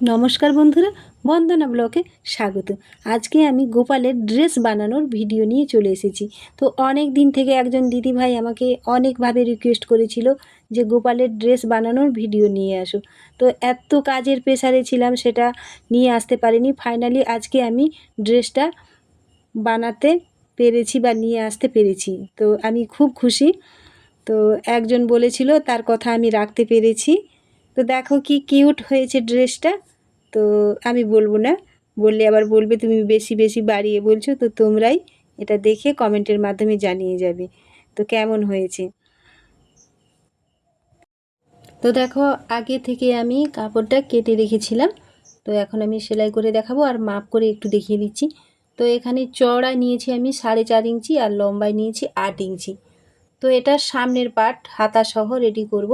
নমস্কার বন্ধুরা, বন্দনা ব্লকে স্বাগত। আজকে আমি গোপালের ড্রেস বানানোর ভিডিও নিয়ে চলে এসেছি। তো অনেক দিন থেকে একজন দিদিভাই আমাকে অনেকভাবে রিকোয়েস্ট করেছিল যে গোপালের ড্রেস বানানোর ভিডিও নিয়ে আসো। তো এত কাজের প্রেসারে ছিলাম, সেটা নিয়ে আসতে পারিনি। ফাইনালি আজকে আমি ড্রেসটা বানাতে পেরেছি বা নিয়ে আসতে পেরেছি। তো আমি খুব খুশি। তো একজন বলেছিল, তার কথা আমি রাখতে পেরেছি। তো দেখো কি কিউট হয়েছে ড্রেসটা তো আমি বলব না, বললে আবার বলবে তুমি বেশি বেশি বাড়িয়ে বলছো, তো তোমরাই এটা দেখে কমেন্টের মাধ্যমে জানিয়ে যাবে। তো কেমন হয়েছে? তো দেখো, আগে থেকে আমি কাপড়টা কেটে রেখেছিলাম। তো এখন আমি সেলাই করে দেখাবো আর মাপ করে একটু দেখিয়ে দিচ্ছি। তো এখানে চড়া নিয়েছি আমি সাড়ে চার ইঞ্চি আর লম্বায় নিয়েছি আট ইঞ্চি। তো এটা সামনের পার্ট হাতা সহ রেডি করব।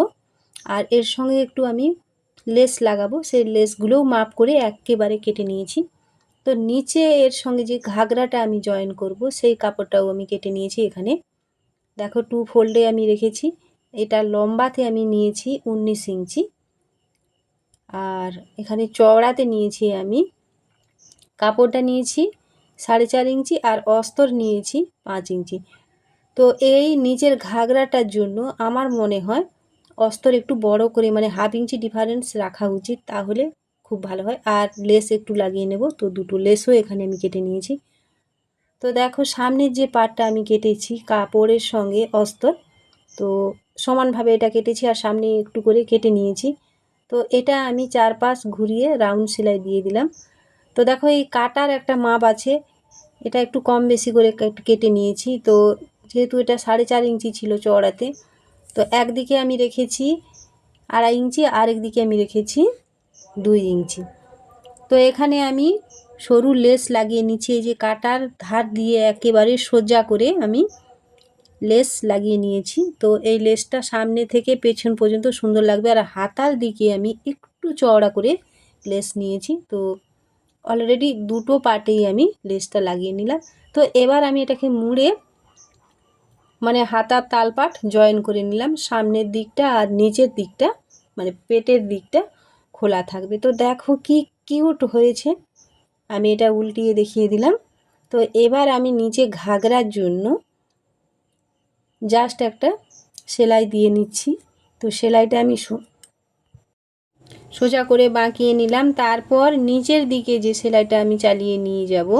আর এর সঙ্গে একটু আমি লেস লাগাবো। সেই লেসগুলোও মাপ করে একেবারে কেটে নিয়েছি। তো নিচে এর সঙ্গে যে ঘাগরাটা আমি জয়েন করব, সেই কাপড়টাও আমি কেটে নিয়েছি এখানে। দেখো টু ফোল্ডে আমি রেখেছি। এটা লম্বাতে আমি নিয়েছি উনিশ ইঞ্চি। আর এখানে চওড়াতে নিয়েছি আমি, কাপড়টা নিয়েছি সাড়ে চার ইঞ্চি আর অস্তর নিয়েছি পাঁচ ইঞ্চি। তো এই নিচের ঘাগরাটার জন্য আমার মনে হয় অস্তর একটু বড় করে মানে হাফ ইঞ্চি ডিফারেন্স রাখা উচিত, তাহলে খুব ভালো হয়। আর লেস একটু লাগিয়ে নেব। তো দুটো লেসও এখানে আমি কেটে নিয়েছি। তো দেখো, সামনের যে পার্টটা আমি কেটেছি, কাপড়ের সঙ্গে অস্তর, তো সমানভাবে এটা কেটেছি আর সামনে একটু করে কেটে নিয়েছি। তো এটা আমি চারপাশ ঘুরিয়ে রাউন্ড সেলাই দিয়ে দিলাম। তো দেখো, এই কাটার একটা মাপ আছে। এটা একটু কম বেশি করে কেটে নিয়েছি। তো যেহেতু এটা সাড়ে চার ইঞ্চি ছিল চওড়াতে তো একদিকে আমি রেখেছি আড়াই ইঞ্চি, আরেক দিকে আমি রেখেছি দুই ইঞ্চি। তো এখানে আমি সরু লেস লাগিয়ে নিচ্ছি, এই যে কাটার ধার দিয়ে একেবারে সোজা করে আমি লেস লাগিয়ে নিয়েছি। তো এই লেসটা সামনে থেকে পেছন পর্যন্ত সুন্দর লাগবে আর হাতার দিকে আমি একটু চওড়া করে লেস নিয়েছি। তো অলরেডি দুটো পার্টেই আমি লেসটা লাগিয়ে নিলাম। তো এবার আমি এটাকে মুড়ে মানে হাতার তালপাট জয়েন করে নিলাম। সামনের দিকটা আর নিচের দিকটা মানে পেটের দিকটা খোলা থাকবে। তো দেখো কি কিউট হয়েছে। আমি এটা উল্টিয়ে দেখিয়ে দিলাম। তো এবার আমি নিচে ঘাগরার জন্য জাস্ট একটা সেলাই দিয়ে নিচ্ছি। তো সেলাইটা আমি সোজা করে বাঁকিয়ে নিলাম। তারপর নিচের দিকে যে সেলাইটা আমি চালিয়ে নিয়ে যাব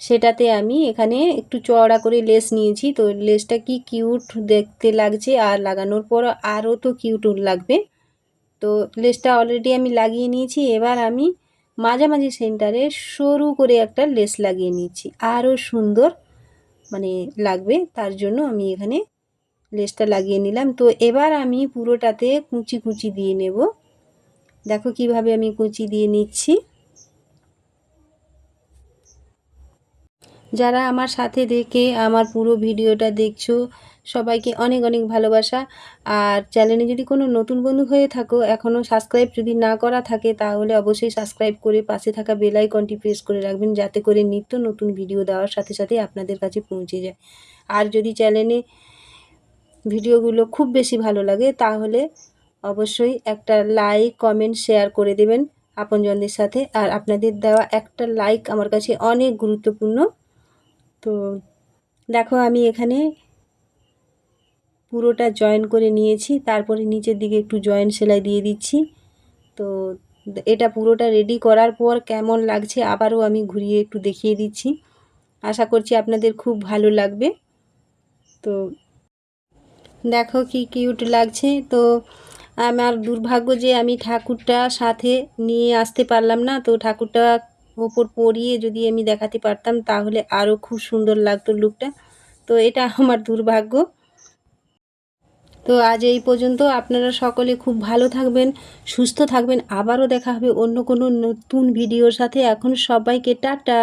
সেটাতে আমি এখানে একটু চওড়া করে লেস নিয়েছি। তো লেসটা কি কিউট দেখতে লাগছে আর লাগানোর পর আরও তো কিউট লাগবে। তো লেসটা অলরেডি আমি লাগিয়ে নিয়েছি। এবার আমি মাঝামাঝি সেন্টারে সরু করে একটা লেস লাগিয়ে নিচ্ছি। আরও সুন্দর মানে লাগবে। তার জন্য আমি এখানে লেসটা লাগিয়ে নিলাম। তো এবার আমি পুরোটাতে কুচি কুচি দিয়ে নেব। দেখো কীভাবে আমি কুচি দিয়ে নিচ্ছি। যারা আমার সাথে দেখে আমার পুরো ভিডিওটা দেখছ, সবাইকে অনেক অনেক ভালোবাসা। আর চ্যানেলে যদি কোনো নতুন বন্ধু হয়ে থাকো এখনও সাবস্ক্রাইব যদি না করা থাকে, তাহলে অবশ্যই সাবস্ক্রাইব করে পাশে থাকা বেল আইকনটি প্রেস করে রাখবেন, যাতে করে নিত্য নতুন ভিডিও দেওয়ার সাথে সাথে আপনাদের কাছে পৌঁছে যায়। আর যদি চ্যানেলে ভিডিওগুলো খুব বেশি ভালো লাগে, তাহলে অবশ্যই একটা লাইক কমেন্ট শেয়ার করে দেবেন আপনজনদের সাথে। আর আপনাদের দেওয়া একটা লাইক আমার কাছে অনেক গুরুত্বপূর্ণ। তো দেখো আমি এখানে পুরোটা জয়েন করে নিয়েছি, তারপরে নিচের দিকে একটু জয়েন সেলাই দিয়ে দিচ্ছি। তো এটা পুরোটা রেডি করার পর কেমন লাগছে আবারও আমি ঘুরিয়ে একটু দেখিয়ে দিচ্ছি। আশা করছি আপনাদের খুব ভালো লাগবে। তো দেখো কি কিউট লাগছে। তো আমার দুর্ভাগ্য যে আমি ঠাকুরটা সাথে নিয়ে আসতে পারলাম না, তো ঠাকুরটা ওপর পরিয়ে যদি আমি দেখাতে পারতাম, তাহলে আরও খুব সুন্দর লাগতো লুকটা তো এটা আমার দুর্ভাগ্য। তো আজ এই পর্যন্ত আপনারা সকলে খুব ভালো থাকবেন, সুস্থ থাকবেন। আবারও দেখা হবে অন্য কোনো নতুন ভিডিওর সাথে। এখন সবাইকে টাটা।